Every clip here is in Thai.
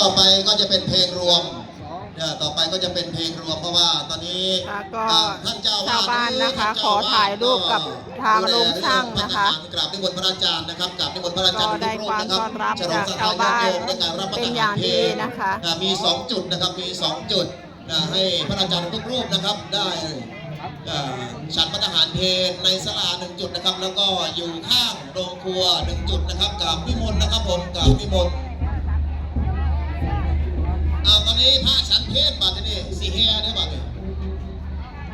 ต่อไปก็จะเป็นเพลงรวมเนี่ยต่อไปก็จะเป็นเพลงรวมเพราะว่าตอนนี้ค่ะก็อ่ท่านเจ้าอวชาวบ้านนะคะท่เจ้ขอถ่ายรูปกับทางดูแลโรงช่างนะคะเรื่องของพัฒนากราบนิมนต์พระอาจารย์นะครับกราบนิมนต์พระอาจารย์ก็ได้ทุกความรูปต้อนรับฉลองจากชาวบ้านศรัทธญติโยมในการรับประเป็นทานอย่างเพลดีนะคะอ่ามีสองจุดนะครับมีสองจุดอ่าให้พระอาจารย์ทุกรูปนะครับได้อ่าฉันพระทหารเพลในสลาหนึ่งจุดนะครับ แล้วก็อยู่ข้างโรงครัวหนึ่งจุดนะครับกับพิมลนะครับผมกับพิมล ข้าฉันเพศบาดนี่สีเฮียได้อบาดนี่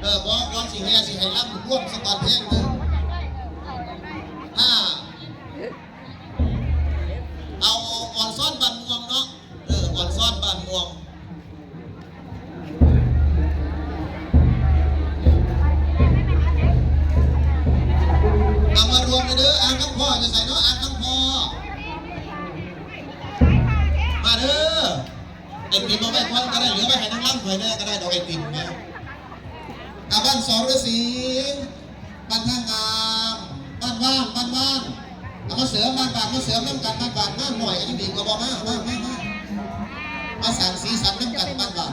เออบอกก่อนสีเฮียสีให้ล่ำร่วมสกอตเพลงหนึ่งห้าเอาอ่อนซ่อนบันม่วงเนาะเอออ่อนซ่อนบันม่วงเอามารวมกันเด้ออ่างข้าพ่อจะใส่เนาะอ่างข้า ไอติมเอาไปควันก็ได้เหลือไปให้นั่งล่ำถอยเนี่ยก็ได้ดอกไอติมเนี่ยอาบ้านสองฤาษีบ้านท่างามบ้านว่างบ้านว่างเอามาเสือบ้านบางมาเสือน้ำกันบ้านบานมากหน่อยก็ยังดีกว่าบ่มากมากมากมากมาสั่งสีสันน้ำกันบ้านบาง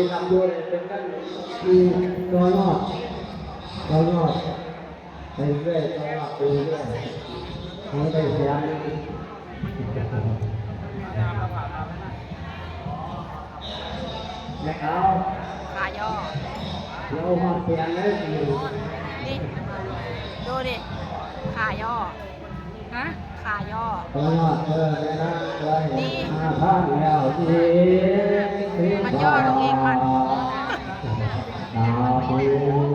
อันนี้ที่ทำอยู่เนี่ยเป็นกันคือต่อยอดต่อยอดไปเรื่อยต่อยอดไปเรื่อยทั้งไปเสียงแล้วเอาขาย่อเรามาเปลี่ยนเลยนี่ดูดิขาย่อ ฮะขาย่อต่อยอดเออเนี่ยนะเลยห้าพันแล้วที่มันย่อลงเองมันดาว